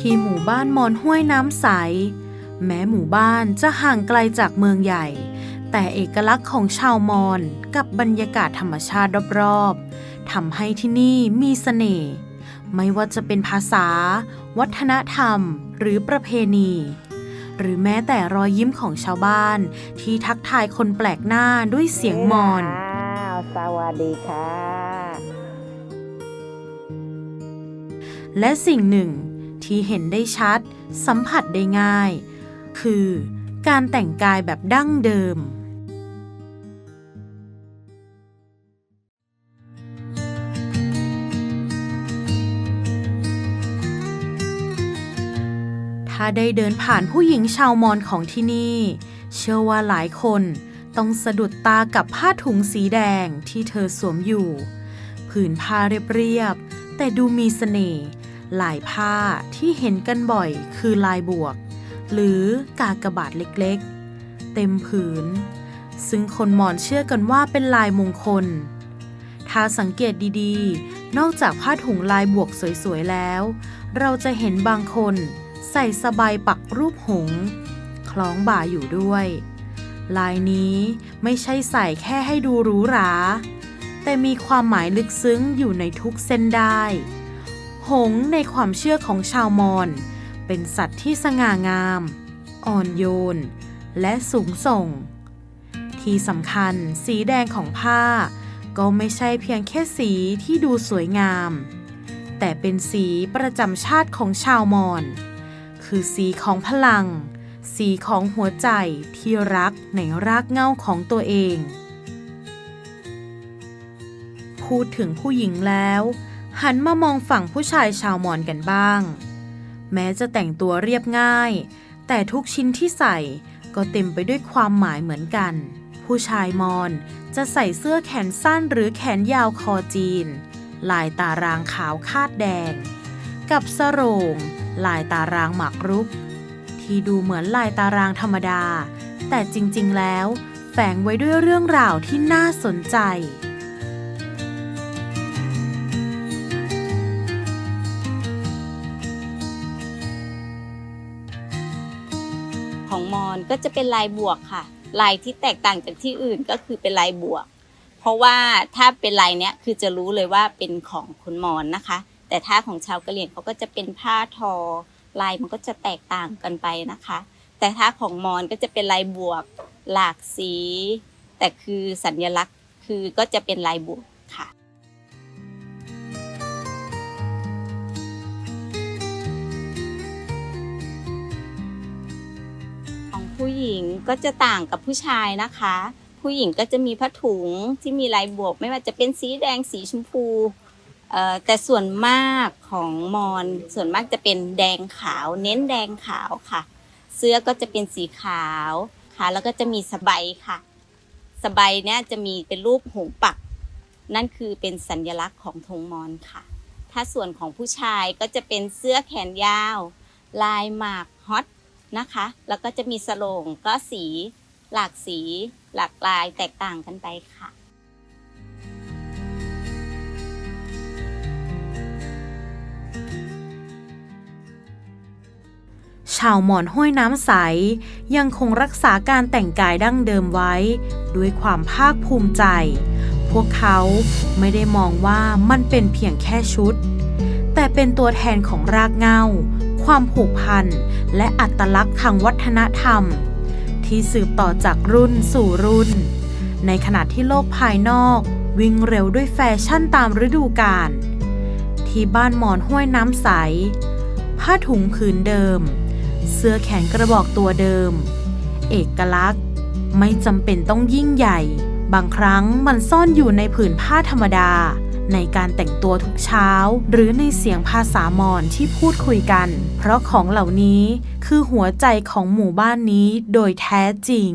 ที่หมู่บ้านมอนห้วยน้ำใส แม้หมู่บ้านจะห่างไกลจากเมืองใหญ่ แต่เอกลักษณ์ของชาวมอญกับบรรยากาศธรรมชาติรอบๆทำให้ที่นี่มีเสน่ห์ไม่ว่าจะเป็นภาษา วัฒนธรรม หรือประเพณี หรือแม้แต่รอยยิ้มของชาวบ้านที่ทักทายคนแปลกหน้าด้วยเสียงมอญอ้าวสวัสดีค่ะ และสิ่งหนึ่ง ที่เห็นได้ชัด สัมผัสได้ง่าย คือการแต่งกายแบบดั้งเดิม ถ้าได้เดินผ่านผู้หญิงชาวมอญของที่นี่ เชื่อว่าหลายคนต้องสะดุดตากับผ้าถุงสีแดงที่เธอสวมอยู่ ผืนผ้าเรียบๆแต่ดูมีเสน่ห์ ลายผ้าที่เห็นกันบ่อยคือลายบวก หรือกากบาทเล็กๆ เต็มผืน ซึ่งคนมอญเชื่อกันว่าเป็นลายมงคล ถ้าสังเกตดีๆ นอกจากผ้าถุงลายบวกสวยๆแล้ว เราจะเห็นบางคนใส่สบายปักรูปหงส์คล้องบ่าอยู่ด้วย ลายนี้ไม่ใช่ใส่แค่ให้ดูหรูหรา แต่มีความหมายลึกซึ้งอยู่ในทุกเส้นได้ หงในความเชื่อของชาวมอญเป็นสัตว์ที่สง่างาม อ่อนโยน และสูงส่ง ที่สำคัญสีแดงของผ้า ก็ไม่ใช่เพียงแค่สีที่ดูสวยงาม แต่เป็นสีประจำชาติของชาวมอญคือสีของพลัง สีของหัวใจที่รักในรากเหง้าของตัวเอง พูดถึงผู้หญิงแล้ว หันมามองฝั่งผู้ชายชาวมอญกันบ้าง แม้จะแต่งตัวเรียบง่าย แต่ทุกชิ้นที่ใส่ก็เต็มไปด้วยความหมายเหมือนกัน ผู้ชายมอญจะใส่เสื้อแขนสั้นหรือแขนยาวคอจีน ลายตารางขาวคาดแดง กับสโรงลายตารางหมากรุก ที่ดูเหมือนลายตารางธรรมดา แต่จริงๆแล้วแฝงไว้ด้วยเรื่องราวที่น่าสนใจ อนก็จะเป็นลายบวกค่ะ ลายที่แตกต่างจากที่อื่นก็คือเป็นลายบวก เพราะว่าถ้าเป็นลายเนี้ยคือจะรู้เลยว่าเป็นของคนมอนนะคะ แต่ถ้าของชาวกะเหรี่ยงเขาก็จะเป็นผ้าทอ ลายมันก็จะแตกต่างกันไปนะคะ แต่ถ้าของมอนก็จะเป็นลายบวก หลากสี แต่คือสัญลักษณ์คือก็จะเป็นลายบวกค่ะ ผู้หญิงก็จะต่างกับผู้ชายนะคะ ผู้หญิงก็จะมีผ้าถุงที่มีลายบวก ไม่ว่าจะเป็นสีแดงสีชมพูแต่ส่วนมากของมอนส่วนมากจะเป็นแดงขาว เน้นแดงขาวค่ะ เสื้อก็จะเป็นสีขาวค่ะ แล้วก็จะมีสบายค่ะ สบายเนี่ยจะมีเป็นรูปหงส์ปัก นั่นคือเป็นสัญลักษณ์ของธงมอนค่ะ ถ้าส่วนของผู้ชายก็จะเป็นเสื้อแขนยาว ลายหมากฮอต นะคะ แล้วก็จะมีสโลงก็สีหลากสี หลากลายแตกต่างกันไปค่ะชาวหมอนห้วยน้ำใส ยังคงรักษาการแต่งกายดั้งเดิมไว้ ด้วยความภาคภูมิใจ พวกเขาไม่ได้มองว่ามันเป็นเพียงแค่ชุด แต่เป็นตัวแทนของรากเหง้า ความผูกพัน และอัตลักษณ์ทางวัฒนธรรม ที่สืบต่อจากรุ่นสู่รุ่น ในขณะที่โลกภายนอก วิ่งเร็วด้วยแฟชั่นตามฤดูกาลที่บ้านหมอนห้วยน้ำใส ผ้าถุงผืนเดิม เสื้อแขนกระบอกตัวเดิม เอกลักษณ์ ไม่จำเป็นต้องยิ่งใหญ่ บางครั้งมันซ่อนอยู่ในผืนผ้าธรรมดา ในการแต่งตัวทุกเช้า หรือในเสียงภาษามอญที่พูดคุยกัน เพราะของเหล่านี้คือหัวใจของหมู่บ้านนี้โดยแท้จริง